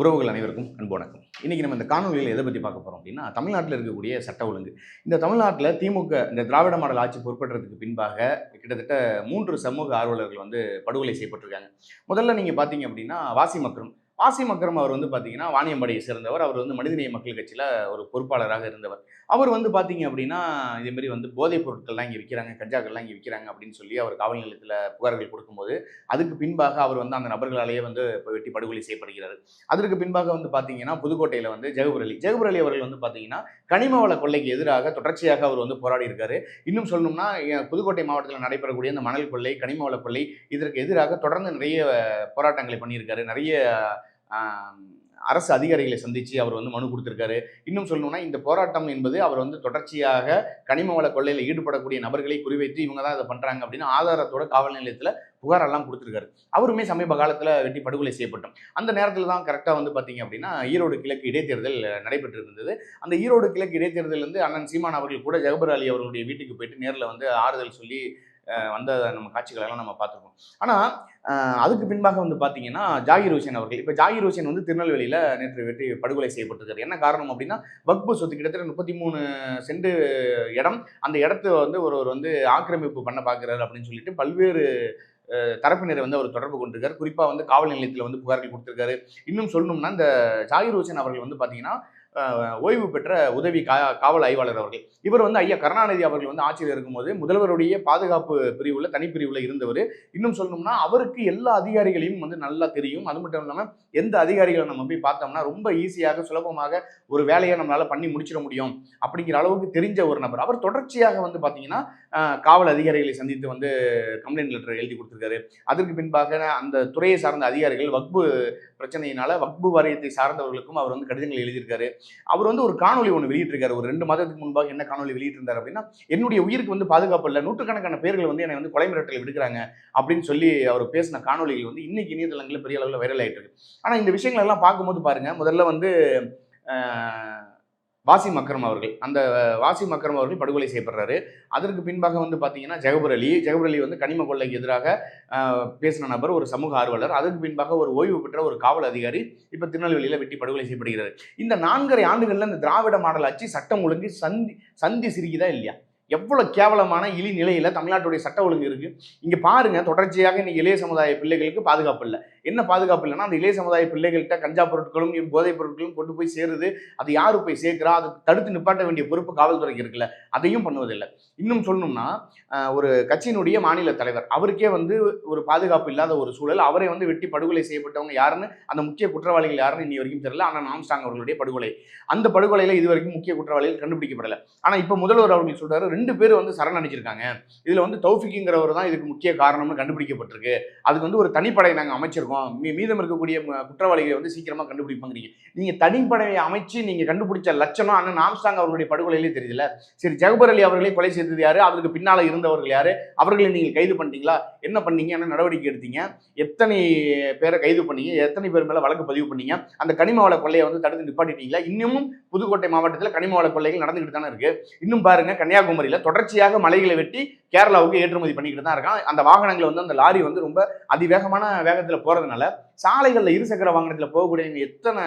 உறவுகள் அனைவருக்கும் அன்பு வணக்கம். இன்றைக்கி நம்ம இந்த காணொலியில் எதை பற்றி பார்க்க போகிறோம் அப்படின்னா தமிழ்நாட்டில் இருக்கக்கூடிய சட்ட ஒழுங்கு. இந்த தமிழ்நாட்டில் திமுக இந்த திராவிட மாடல் ஆட்சி பொறுப்பேற்றதுக்கு பின்பாக கிட்டத்தட்ட மூன்று சமூக ஆர்வலர்கள் வந்து படுகொலை செய்யப்பட்டிருக்காங்க. முதல்ல நீங்கள் பார்த்தீங்க அப்படின்னா வாசி மக்ரம் பாசிம் அக்ரம் அவர் வந்து பார்த்தீங்கன்னா வாணியம்பாடியை சேர்ந்தவர். அவர் வந்து மனிதநேய மக்கள் கட்சியில் ஒரு பொறுப்பாளராக இருந்தவர். அவர் வந்து பார்த்தீங்க அப்படின்னா இதேமாரி வந்து போதைப் பொருட்கள்லாம் இங்கே விற்கிறாங்க கஞ்சாக்கள்லாம் இங்கே விற்கிறாங்க அப்படின்னு சொல்லி அவர் காவல் நிலையத்தில் புகார்கள் கொடுக்கும்போது அதுக்கு பின்பாக அவர் வந்து அந்த நபர்களாலேயே வந்து இப்போ வெட்டி படுகொலை செய்யப்படுகிறார். அதற்கு பின்பாக வந்து பார்த்தீங்கன்னா புதுக்கோட்டையில் வந்து ஜெகபுர் அலி. ஜெகபுர் அலி அவர்கள் வந்து பார்த்தீங்கன்னா கனிம வள கொள்ளைக்கு எதிராக தொடர்ச்சியாக அவர் வந்து போராடி இருக்காரு இன்னும் சொல்லணும்னா புதுக்கோட்டை மாவட்டத்தில் நடைபெறக்கூடிய இந்த மணல் கொள்ளை கனிம வள கொள்ளை இதற்கு எதிராக தொடர்ந்து நிறைய போராட்டங்களை பண்ணியிருக்காரு. நிறைய அரசு அதிகாரிகளை சந்தித்து அவர் வந்து மனு கொடுத்துருக்காரு. இன்னும் சொல்லணும்னா இந்த போராட்டம் என்பது அவர் வந்து தொடர்ச்சியாக கனிம வள கொள்ளையில் ஈடுபடக்கூடிய நபர்களை குறிவைத்து இவங்க தான் இதை பண்ணுறாங்க அப்படின்னு ஆதாரத்தோட காவல் நிலையத்தில் புகாரெல்லாம் கொடுத்துருக்காரு. அவருமே சமீப காலத்தில் வெட்டி படுகொலை செய்யப்பட்டோம். அந்த நேரத்தில் தான் கரெக்டாக வந்து பார்த்தீங்க அப்படின்னா ஈரோடு கிழக்கு இடைத்தேர்தல் நடைபெற்று இருந்தது அந்த ஈரோடு கிழக்கு இடைத்தேர்தல் வந்து அண்ணன் சீமான் அவர்கள் கூட ஜெகபர் அலி அவர்களுடைய வீட்டுக்கு போயிட்டு நேரில் வந்து ஆறுதல் சொல்லி வந்த நம்ம காட்சிகளெல்லாம் நம்ம பார்த்துருக்கோம். ஆனால் அதுக்கு பின்பாக வந்து பார்த்தீங்கன்னா ஜாகிர் ஹுசேன் அவர்கள். இப்போ ஜாகிர் ஹுசேன் வந்து திருநெல்வேலியில் நேற்று வெற்றி படுகொலை செய்யப்பட்டிருக்காரு. என்ன காரணம் அப்படின்னா வக்பு சொத்து கிட்டத்தட்ட முப்பத்தி மூணு சென்ட் இடம். அந்த இடத்த வந்து ஒருவர் வந்து ஆக்கிரமிப்பு பண்ண பார்க்குறாரு அப்படின்னு சொல்லிட்டு பல்வேறு தரப்பினரை வந்து அவர் தொடர்பு கொண்டிருக்காரு. குறிப்பாக வந்து காவல் நிலையத்தில் வந்து புகார்கள் கொடுத்துருக்காரு. இன்னும் சொல்லணும்னா இந்த ஜாகிர் ஹுசேன் அவர்கள் வந்து பார்த்தீங்கன்னா ஓய்வு பெற்ற உதவி கா காவல் ஆய்வாளர் அவர்கள். இவர் வந்து ஐயா கருணாநிதி அவர்கள் வந்து ஆட்சியில் இருக்கும்போது முதல்வருடைய பாதுகாப்பு பிரிவுல தனிப்பிரிவுல இருந்தவர். இன்னும் சொல்லணும்னா அவருக்கு எல்லா அதிகாரிகளையும் வந்து நல்லா தெரியும். அது மட்டும் இல்லாமல் எந்த அதிகாரிகளை நம்ம போய் பார்த்தோம்னா ரொம்ப ஈஸியாக சுலபமாக ஒரு வேலையை நம்மளால பண்ணி முடிச்சிட முடியும் அப்படிங்கிற அளவுக்கு தெரிஞ்ச ஒரு நபர். அவர் தொடர்ச்சியாக வந்து பார்த்தீங்கன்னா காவல் அதிகாரிகளை சந்தித்து வந்து கம்ப்ளைண்ட் லெட்டர் எழுதி கொடுத்துருக்காரு. அதற்கு பின்பாக அந்த துறையை சார்ந்த அதிகாரிகள் வக்பு பிரச்சனையினால வக்பு வாரியத்தை சார்ந்தவர்களுக்கும் அவர் வந்து கடிதங்கள் எழுதியிருக்காரு. அவர் வந்து ஒரு காணொலி ஒன்று வெளியிட்டிருக்காரு. ஒரு ரெண்டு மாதத்துக்கு முன்பாக என்ன காணொலி வெளியிட்டிருந்தார் அப்படின்னா என்னுடைய உயிருக்கு வந்து பாதுகாப்பு இல்லை நூற்றுக்கணக்கான பேர்கள் வந்து என்னை வந்து கொலை மிரட்டல் விடுக்கிறாங்க அப்படின்னு சொல்லி அவர் பேசின காணொலிகள் வந்து இன்னைக்கு இணையதளங்களில் பெரிய அளவில் வைரல் ஆகிட்டு இருக்கு ஆனால் இந்த விஷயங்கள் எல்லாம் பார்க்கும்போது பாருங்க முதல்ல வந்து வாசிம் அக்ரம் அவர்கள். அந்த வாசிம் அக்ரம் அவர்கள் படுகொலை செய்யப்படுறாரு. அதற்கு பின்பாக வந்து பார்த்தீங்கன்னா ஜெகபர் அலி. ஜெகபர் அலி வந்து கனிம கொள்ளைக்கு எதிராக பேசின நபர் ஒரு சமூக ஆர்வலர். அதற்கு பின்பாக ஒரு ஓய்வு பெற்ற ஒரு காவல் அதிகாரி இப்போ திருநெல்வேலியில் வெட்டி படுகொலை செய்யப்படுகிறார். இந்த நான்கரை ஆண்டுகளில் இந்த திராவிட மாடல் ஆட்சி சட்டம் ஒழுங்கு சந்தி சந்தி சிரிக்குதா இல்லையா? எவ்வளோ கேவலமான இழி நிலையில் தமிழ்நாட்டுடைய சட்ட ஒழுங்கு இருக்குது இங்கே பாருங்கள் தொடர்ச்சியாக இன்னைக்கு இளைய சமுதாய பிள்ளைகளுக்கு பாதுகாப்பு இல்லை. என்ன பாதுகாப்பு இல்லைன்னா அந்த இளைய சமுதாய பிள்ளைகள்கிட்ட கஞ்சா பொருட்களும் போதைப் பொருட்களும் கொண்டு போய் சேருது. அது யார் போய் சேர்க்கிறா? அது தடுத்து நிப்பாட்ட வேண்டிய பொறுப்பு காவல்துறைக்கு இருக்குல்ல அதையும் பண்ணுவதில்லை. இன்னும் சொல்லணும்னா ஒரு கட்சியினுடைய மாநில தலைவர் அவருக்கே வந்து ஒரு பாதுகாப்பு இல்லாத ஒரு சூழல். அவரை வந்து வெட்டி படுகொலை செய்யப்பட்டவங்க யாருன்னு அந்த முக்கிய குற்றவாளிகள் யாருன்னு இன்னி வரைக்கும் தெரியல. ஆனால் நாம்ஸ்டாங் அவர்களுடைய படுகொலை. அந்த படுகொலையில இது வரைக்கும் முக்கிய குற்றவாளிகள் கண்டுபிடிக்கப்படல. ஆனா இப்ப முதல்வர் அவர்கள் சொல்றாரு ரெண்டு பேர் வந்து சரணடைஞ்சிருக்காங்க. இதுல வந்து தௌஃபிக்குங்கிறவர் தான் இதுக்கு முக்கிய காரணம்னு கண்டுபிடிக்கப்பட்டிருக்கு. அதுக்கு வந்து ஒரு தனிப்படை நாங்கள் அமைச்சிருக்கோம். மீ- மீதம் இருக்கக்கூடிய குற்றவாளிகளை வந்து சீக்கிரமாக கண்டுபிடிப்பாங்கிறீங்க. நீங்கள் தனிப்படையை அமைச்சு நீங்கள் கண்டுபிடிச்ச லட்சணம் அண்ணன் நாம்ஸ்டாங் அவர்களுடைய படுகொலையிலே தெரியல சரி ஜெகபர் அலி அவர்களை கொலை செய்தது யார்? அவருக்கு பின்னால் இருந்தவர்கள் யார்? அவர்களை நீங்கள் கைது பண்ணிட்டீங்களா? என்ன பண்ணீங்க? என்ன நடவடிக்கை எடுத்தீங்க? எத்தனை பேரை கைது பண்ணீங்க? எத்தனை பேர் மேலே வழக்கு பதிவு பண்ணீங்க? அந்த கனிம வள கொள்ளையை வந்து தடுத்து நிப்பாட்டிட்டீங்களா? இன்னமும் புதுக்கோட்டை மாவட்டத்தில் கனிம வள கொள்ளைகள் நடந்துகிட்டு தானே இருக்கு. இன்னும் பாருங்க கன்னியாகுமரியில் தொடர்ச்சியாக மலைகளை வெட்டி கேரளாவுக்கு ஏற்றுமதி பண்ணிக்கிட்டு தான் இருக்கான். அந்த வாகனங்களை வந்து அந்த லாரி வந்து ரொம்ப அதிவேகமான வேகத்தில் போறதுனால சாலைகளில் இருசக்கர வாகனத்தில் போகக்கூடியவங்க எத்தனை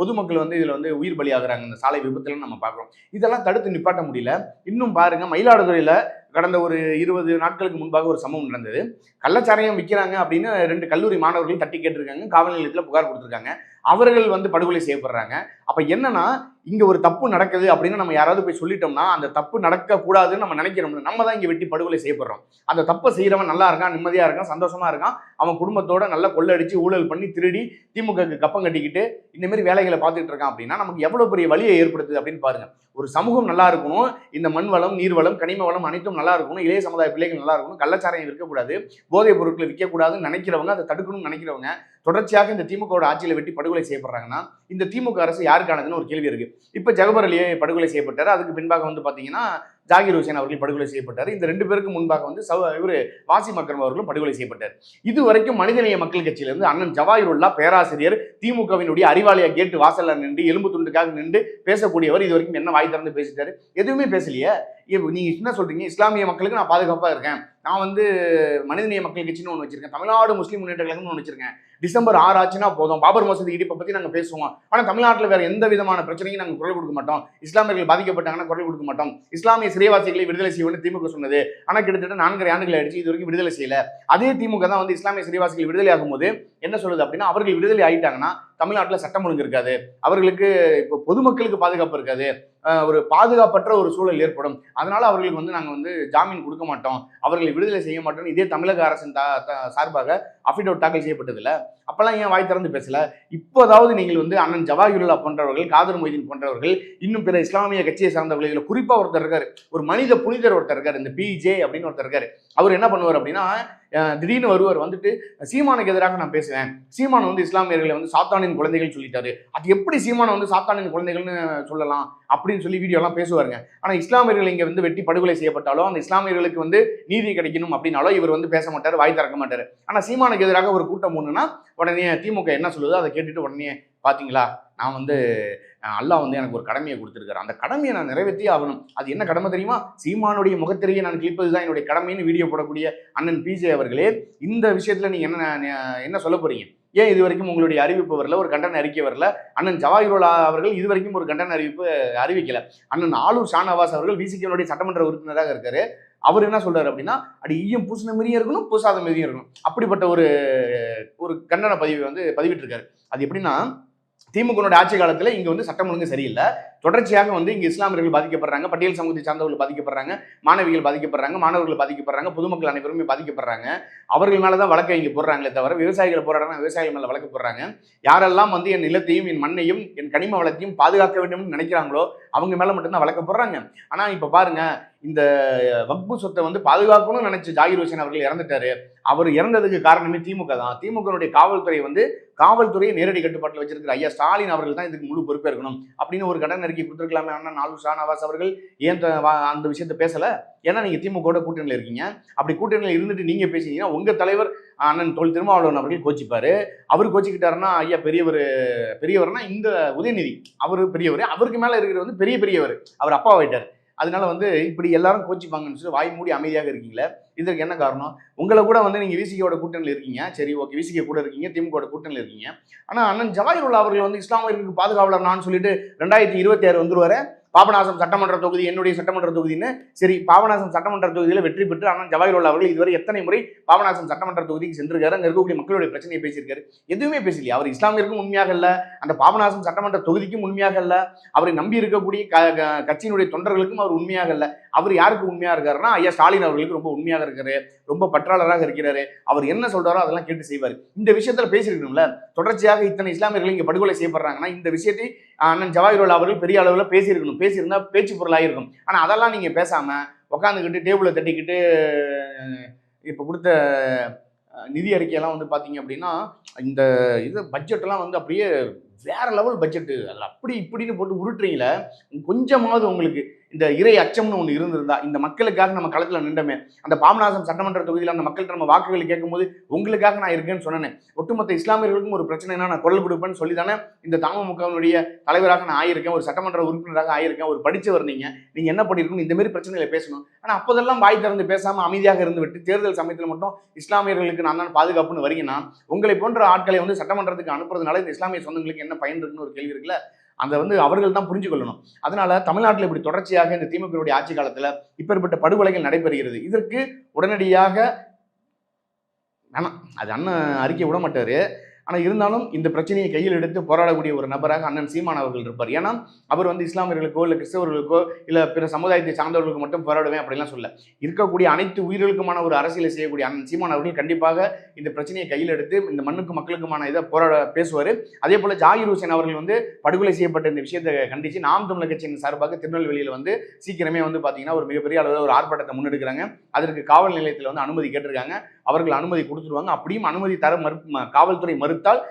பொதுமக்கள் வந்து இதில் வந்து உயிர் பலியாகிறாங்க இந்த சாலை விபத்துல நம்ம பார்க்குறோம். இதெல்லாம் தடுத்து நிப்பாட்ட முடியல. இன்னும் பாருங்க மயிலாடுதுறையில் கடந்த ஒரு இருபது நாட்களுக்கு முன்பாக ஒரு சம்பவம் நடந்தது. கள்ளச்சாராயம் விற்கிறாங்க அப்படின்னு ரெண்டு கல்லூரி மாணவர்கள் தட்டி கேட்டிருக்காங்க. காவல் நிலையத்தில் புகார் கொடுத்துருக்காங்க. அவர்கள் வந்து படுகொலை செய்யப்படுறாங்க. அப்ப என்னன்னா இங்க ஒரு தப்பு நடக்குது அப்படின்னு நம்ம யாராவது போய் சொல்லிட்டோம்னா அந்த தப்பு நடக்க கூடாதுன்னு நம்ம நினைக்கிறோம்ல நம்ம தான் இங்க வெட்டி படுகொலை செய்யப்படுறோம். அந்த தப்பை செய்யறவன் நல்லா இருக்கான் நிம்மதியா இருக்கான் சந்தோஷமா இருக்கான். அவன் குடும்பத்தோட நல்லா கொள்ளடிச்சு ஊழல் பண்ணி திருடி திமுகக்கு கப்பம் கட்டிக்கிட்டு இந்த மாதிரி வேலைகளை பார்த்துட்டு இருக்கான் அப்படின்னா நமக்கு எவ்வளவு பெரிய வழியை ஏற்படுத்துது அப்படின்னு பாருங்க. ஒரு சமூகம் நல்லா இருக்கணும் இந்த மண் வளம் நீர் வளம் கனிம வளம் அனைத்தும் நல்லா இருக்கணும் இளைய சமுதாய பிள்ளைகள் நல்லா இருக்கணும் கள்ளச்சாரையும் இருக்கக்கூடாது போதைப் பொருட்களை விற்கக்கூடாதுன்னு நினைக்கிறவங்க அதை தடுக்கணும்னு நினைக்கிறவங்க தொடர்ச்சியாக இந்த திமுகவோட ஆட்சியில் வெட்டி படுகொலை செய்யப்படுறாங்கன்னா இந்த திமுக அரசு யாருக்கானதுன்னு ஒரு கேள்வி இருக்கு. இப்போ ஜகபர் அலியே படுகொலை செய்யப்பட்டார். அதுக்கு பின்பாக வந்து பார்த்தீங்கன்னா ஜாகிர் ஹுசேன் அவர்கள் படுகொலை செய்யப்பட்டார். இந்த ரெண்டு பேருக்கு முன்பாக வந்து சவ இவர் வாசி மக்கள் அவர்களும் படுகொலை செய்யப்பட்டார். இது வரைக்கும் மனிதநேய மக்கள் கட்சியிலிருந்து அண்ணன் ஜவாஹிருல்லா பேராசிரியர் திமுகவினுடைய அறிவாலய கேட்டு வாசல்ல நின்று எலும்பு துண்டுக்காக நின்று பேசக்கூடியவர் இது வரைக்கும் என்ன வாய் திறந்து பேசிட்டாரு? எதுவுமே பேசலையே. நீங்க என்ன சொல்றீங்க? இஸ்லாமிய மக்களுக்கு நான் பாதுகாப்பா இருக்கேன். நான் வந்து மனிதநேய மக்கள் கட்சின்னு ஒன்று வச்சிருக்கேன். தமிழ்நாடு முஸ்லீம் முன்னேற்ற கழகம்னு ஒன்று வச்சிருக்கேன். டிசம்பர் ஆறு ஆச்சுன்னா போதும். பாபர் மசூதி இடிப்பை பத்தி நாங்க பேசுவோம். ஆனா தமிழ்நாட்டில் வேற எந்த விதமான பிரச்சனையும் நாங்க குரல் கொடுக்க மாட்டோம். இஸ்லாமியர்கள் பாதிக்கப்பட்டாங்கன்னா குரல் கொடுக்க மாட்டோம். இஸ்லாமிய சிறைவாசிகளை விடுதலை செய்வோம்னு திமுக சொன்னது. ஆனா கிட்டத்தட்ட நான்கரை ஆண்டுகள் ஆயிடுச்சு இது வரைக்கும் விடுதலை செய்யல. அதே திமுக தான் வந்து இஸ்லாமிய சிறைவாசிகள் விடுதலை ஆகும்போது என்ன சொல்லுது அப்படின்னா அவர்கள் விடுதலை ஆயிட்டாங்கன்னா தமிழ்நாட்டில் சட்டம் ஒழுங்கு இருக்காது. அவர்களுக்கு இப்போ பொதுமக்களுக்கு பாதுகாப்பு இருக்காது. ஒரு பாதுகாப்பற்ற ஒரு சூழல் ஏற்படும். அதனால அவர்களுக்கு வந்து நாங்கள் வந்து ஜாமீன் கொடுக்க மாட்டோம். அவர்களை விடுதலை செய்ய மாட்டோம் இதே தமிழக அரசின் தா- சார்பாக அஃபிடவிட் தாக்கல் செய்யப்பட்டதில்ல அப்பெல்லாம் ஏன் வாய் திறந்து பேசல? இப்போதாவது நீங்கள் வந்து அண்ணன் ஜவாஹிருல்லா போன்றவர்கள் காதர் மொய்தீன் போன்றவர்கள் இன்னும் பிற இஸ்லாமிய கட்சியை சார்ந்தவர்கள் இதில் குறிப்பாக ஒருத்தர் இருக்காரு. ஒரு மனித புனிதர் ஒருத்தர் இருக்காரு இந்த பிஜே அப்படின்னு ஒருத்தர் இருக்காரு. அவர் என்ன பண்ணுவார் அப்படின்னா திடீர்னு வருவர் வந்துட்டு சீமானுக்கு எதிராக நான் பேசுவேன் சீமான் வந்து இஸ்லாமியர்களை வந்து சாத்தானின் குழந்தைகள் சொல்லிட்டாரு. அது எப்படி சீமானை வந்து சாத்தானின் குழந்தைகள்னு சொல்லலாம் அப்படின்னு சொல்லி வீடியோலாம் பேசுவாருங்க. ஆனால் இஸ்லாமியர்கள் இங்கே வந்து வெட்டி படுகொலை செய்யப்பட்டாலோ அந்த இஸ்லாமியர்களுக்கு வந்து நீதி கிடைக்கணும் அப்படின்னாலோ இவர் வந்து பேச மாட்டார் வாய் திறக்க மாட்டார். ஆனால் சீமானுக்கு எதிராக ஒரு கூட்டம் ஒன்றுனா உடனே திமுக என்ன சொல்லுதோ அதை கேட்டுட்டு உடனே பார்த்தீங்களா நான் வந்து அல்லாஹ் வந்து எனக்கு ஒரு கடமையை கொடுத்துருக்காரு. அந்த கடமையை நான் நிறைவேற்றியே ஆகணும். அது என்ன கடமை தெரியுமா? சீமானுடைய முகத்திரையை நான் கிழிப்பது தான் என்னுடைய கடமைன்னு வீடியோ போடக்கூடிய அண்ணன் பிஜே அவர்களே இந்த விஷயத்தில் நீங்கள் என்ன என்ன சொல்ல போகிறீங்க ஏன் இது வரைக்கும் உங்களுடைய அறிவிப்பு வரல? ஒரு கண்டன அறிக்கை வரல? அண்ணன் ஜவாஹிருல்லா அவர்கள் இது வரைக்கும் ஒரு கண்டன அறிவிப்பு அறிவிக்கல. அண்ணன் ஆலூர் ஷானவாஸ் அவர்கள் விசிகனுடைய சட்டமன்ற உறுப்பினராக இருக்காரு. அவர் என்ன சொல்றாரு அப்படின்னா அடி ஈயம் பூசின மாதிரியும் இருக்கணும் பூசாத மாதிரியும் இருக்கணும். அப்படிப்பட்ட ஒரு ஒரு கண்டன பதிவு வந்து பதிவிட்டிருக்காரு. அது எப்படின்னா திமுகனுடைய ஆட்சி காலத்தில் இங்கே வந்து சட்டம் ஒழுங்கு சரியில்லை. தொடர்ச்சியாக வந்து இங்கே இஸ்லாமியர்கள் பாதிக்கப்படுறாங்க பட்டியல் சமூகத்தை சார்ந்தவர்கள் பாதிக்கப்படுறாங்க மாணவிகள் பாதிக்கப்படுறாங்க மாணவர்கள் பாதிக்கப்படுறாங்க பொதுமக்கள் அனைவருமே பாதிக்கப்படுறாங்க. அவர்கள் மேலே தான் வழக்கை இங்கே போடுறாங்களே தவிர விவசாயிகள் போராடுறாங்க விவசாயிகள் மேலே வழக்கு போடுறாங்க. யாரெல்லாம் வந்து என் நிலத்தையும் என் மண்ணையும் என் கனிம வளத்தையும் பாதுகாக்க வேண்டும்னு நினைக்கிறாங்களோ அவங்க மேலே மட்டும்தான் வழக்கு போடுறாங்க. ஆனால் இப்போ பாருங்க இந்த வக்பு சொத்தை வந்து பாதுகாக்கணும்னு நினைச்சு ஜாகிர் ஹுசேன் அவர்கள் இறந்துட்டாரு. அவர் இறந்ததுக்கு காரணமே திமுக தான். திமுகனுடைய காவல்துறை வந்து காவல்துறையை நேரடி கட்டுப்பாட்டில் வச்சிருக்கிற ஐயா ஸ்டாலின் அவர்கள் தான் இதுக்கு முழு பொறுப்பே இருக்கணும் அப்படின்னு ஒரு கடன் அறிக்கை கொடுத்துருக்கலாமே ஆனால் நாலு ஷானவாஸ் அவர்கள். ஏன் த- அந்த விஷயத்த பேசலை? ஏன்னா நீங்கள் திமுக கூட்டணியில் இருக்கீங்க. அப்படி கூட்டணியில் இருந்துட்டு நீங்கள் பேசினீங்கன்னா உங்கள் தலைவர் அண்ணன் தொல் திருமாவளவன் அவர்கள் கோச்சிப்பார். அவர் கோச்சிக்கிட்டாருன்னா ஐயா பெரியவர் பெரியவர்னா இந்த உதயநிதி. அவர் பெரியவர். அவருக்கு மேலே இருக்கிற வந்து பெரிய பெரியவர். அவர் அப்பாவாயிட்டார் அதனால வந்து இப்படி எல்லாரும் கோச்சிப்பாங்கன்னு சொல்லி வாய் மூடி அமைதியாக இருக்கீங்களே? இதற்கு என்ன காரணம்? உங்களை கூட வந்து நீங்கள் விசிகோட கூட்டணியில் இருக்கீங்க. சரி ஓகே விசிகே கூட இருக்கீங்க திமுகோட கூட்டணியில் இருக்கீங்க. ஆனால் அண்ணன் ஜவாஹிருல்லா அவர்கள் வந்து இஸ்லாமியர்களுக்கு பாதுகாவலர் நான் சொல்லிட்டு ரெண்டாயிரத்தி இருபத்தி ஆறு வந்துருவாரு? பாபநாசம் சட்டமன்ற தொகுதி என்னுடைய சட்டமன்ற தொகுதின்னு சரி பாபநாசம் சட்டமன்ற தொகுதியில் வெற்றி பெற்று ஆனால் ஜவஹர்லால் அவர்கள் இதுவரை எத்தனை முறை பாபநாசம் சட்டமன்ற தொகுதிக்கு சென்றிருக்காரு? அங்கே இருக்கக்கூடிய மக்களுடைய பிரச்சனையை பேசியிருக்காரு. எதுவுமே பேசலையே. அவர் இஸ்லாமியருக்கும் உண்மையாக இல்ல அந்த பாபநாசம் சட்டமன்ற தொகுதிக்கும் உண்மையாக இல்ல அவரை நம்பி இருக்கக்கூடிய க- க- கட்சியினுடைய தொண்டர்களுக்கும் அவர் உண்மையாக இல்ல. அவர் யாருக்கு உண்மையாக இருக்காருன்னா ஐயா ஸ்டாலின் அவர்களுக்கு ரொம்ப உண்மையாக இருக்காரு ரொம்ப பற்றாளராக இருக்கிறாரு. அவர் என்ன சொல்றாரோ அதெல்லாம் கேட்டு செய்வார். இந்த விஷயத்துல பேசியிருக்கணும்ல தொடர்ச்சியாக இத்தனை இஸ்லாமியர்கள் இங்கே படுகொலை செய்யப்படுறாங்கன்னா இந்த விஷயத்தை அண்ணன் ஜவாஹிருல்லா அவர்கள் பெரிய அளவில் பேசியிருக்கணும். பேசியிருந்தா பேச்சு பொருளாக இருக்கும் ஆனால் அதெல்லாம் நீங்கள் பேசாமல் உட்காந்துக்கிட்டு டேபிளை தட்டிக்கிட்டு இப்போ கொடுத்த நிதி அறிக்கையெல்லாம் வந்து பார்த்தீங்க அப்படின்னா இந்த இது பட்ஜெட்டெல்லாம் வந்து அப்படியே வேற லெவல் பட்ஜெட்டு அதில் அப்படி இப்படின்னு போட்டு உருட்டுறீங்களே கொஞ்சமாவது உங்களுக்கு இந்த இறை அச்சம்னு ஒன்று இருந்திருந்தா இந்த மக்களுக்காக நம்ம களத்தில் நின்றமே அந்த பாபநாசம் சட்டமன்ற தொகுதியில் அந்த மக்கள்கிட்ட நம்ம வாக்குகள் கேட்கும்போது உங்களுக்காக நான் இருக்கேன்னு சொன்னேன் ஒட்டுமொத்த இஸ்லாமியர்களுக்கும் ஒரு பிரச்சனைனா நான் குரல் கொடுப்பேன்னு சொல்லி தானே இந்த தமுமுகவினுடைய தலைவராக நான் ஆயிருக்கேன் ஒரு சட்டமன்ற உறுப்பினராக ஆயிருக்கேன் ஒரு படித்தவர் நீங்கள் நீங்கள் என்ன பண்ணியிருக்கணும் இந்த மாதிரி பிரச்சனைகளை பேசணும். ஆனால் அப்போதெல்லாம் வாய் திறந்து பேசாமல் அமைதியாக இருந்து விட்டு தேர்தல் சமயத்தில் மட்டும் இஸ்லாமியர்களுக்கு நான் தான் பாதுகாப்புன்னு வரீங்கன்னா உங்களை போன்ற ஆட்களை வந்து சட்டமன்றத்துக்கு அனுப்புறதுனால இந்த இஸ்லாமிய சொந்தங்களுக்கு என்ன பயன் இருக்குன்னு ஒரு கேள்வி இருக்குல்ல? அந்த வந்து அவர்கள் தான் புரிஞ்சு கொள்ளணும் அதனால தமிழ்நாட்டில் இப்படி தொடர்ச்சியாக இந்த திமுகவுடைய ஆட்சி காலத்தில் இப்பேற்பட்ட படுகொலைகள் நடைபெறுகிறது. இதற்கு உடனடியாக வேணாம். அது அண்ணன் அறிக்கை விட மாட்டாரு ஆனால் இருந்தாலும் இந்த பிரச்சனையை கையில் எடுத்து போராடக்கூடிய ஒரு நபராக அண்ணன் சீமான் அவர்கள் இருப்பார். ஏன்னா அவர் வந்து இஸ்லாமியர்களுக்கோ இல்லை கிறிஸ்தவர்களுக்கோ இல்லை பிற சமுதாயத்தை சார்ந்தவர்களுக்கு மட்டும் போராடுவேன் அப்படிலாம் சொல்ல இருக்கக்கூடிய அனைத்து உயிர்களுக்குமான ஒரு அரசியலை செய்யக்கூடிய அண்ணன் சீமான் அவர்கள் கண்டிப்பாக இந்த பிரச்சனையை கையில் எடுத்து இந்த மண்ணுக்கு மக்களுக்குமான இதை போராட பேசுவார். அதே போல் ஜாகிர் ஹுசேன் அவர்கள் வந்து படுகொலை செய்யப்பட்ட இந்த விஷயத்தை கண்டித்து நாம் தமிழர் கட்சியின் சார்பாக திருநெல்வேலியில் வந்து சீக்கிரமே வந்து பார்த்தீங்கன்னா ஒரு மிகப்பெரிய அளவில் ஒரு ஆர்ப்பாட்டத்தை முன்னெடுக்கிறாங்க. அதற்கு காவல் நிலையத்தில் வந்து அனுமதி கேட்டிருக்காங்க. அவர்கள் அனுமதி கொடுத்துருவாங்க. அப்படியும் அனுமதி தர மறு காவல்துறை மறு கொடுத்தால்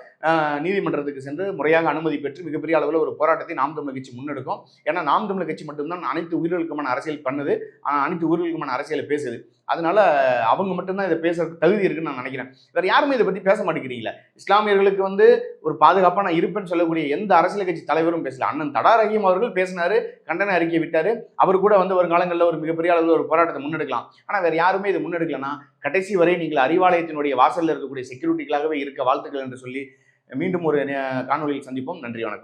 நீதிமன்றத்துக்கு சென்று முறையாக அனுமதி பெற்று மிகப்பெரிய அளவில் ஒரு போராட்டத்தை நாம் தமிழர் கட்சி முன்னெடுக்கும். ஏன்னா நாம் தமிழர் கட்சி மட்டும்தான் அனைத்து உயிர்களுக்குமான அரசியல் பண்ணுது. அனைத்து உயிர்களுக்குமான அரசியலை பேசுது. அதனால அவங்க மட்டும்தான் இதை பேசுறதுக்கு தகுதி இருக்குன்னு நான் நினைக்கிறேன். வேற யாருமே இதை பத்தி பேச மாட்டேங்கிறீங்களா? இஸ்லாமியர்களுக்கு வந்து ஒரு பாதுகாப்பாக நான் இருப்பேன்னு சொல்லக்கூடிய எந்த அரசியல் கட்சி தலைவரும் பேசல. அண்ணன் தடா ரஹீம் அவர்கள் பேசினாரு கண்டன அறிக்கை விட்டாரு. அவர் கூட வந்து ஒரு காலங்களில் ஒரு மிகப்பெரிய அளவில் ஒரு போராட்டத்தை முன்னெடுக்கலாம். ஆனா வேற யாருமே இதை முன்னெடுக்கலன்னா கடைசி வரை நீங்கள் அறிவாலயத்தினுடைய வாசல்ல இருக்கக்கூடிய செக்யூரிட்டிகளாகவே இருக்க வாழ்த்துக்கள் என்று சொல்லி மீண்டும் ஒரு காணொலியில் காணொளியில் சந்திப்போம். நன்றி வணக்கம்.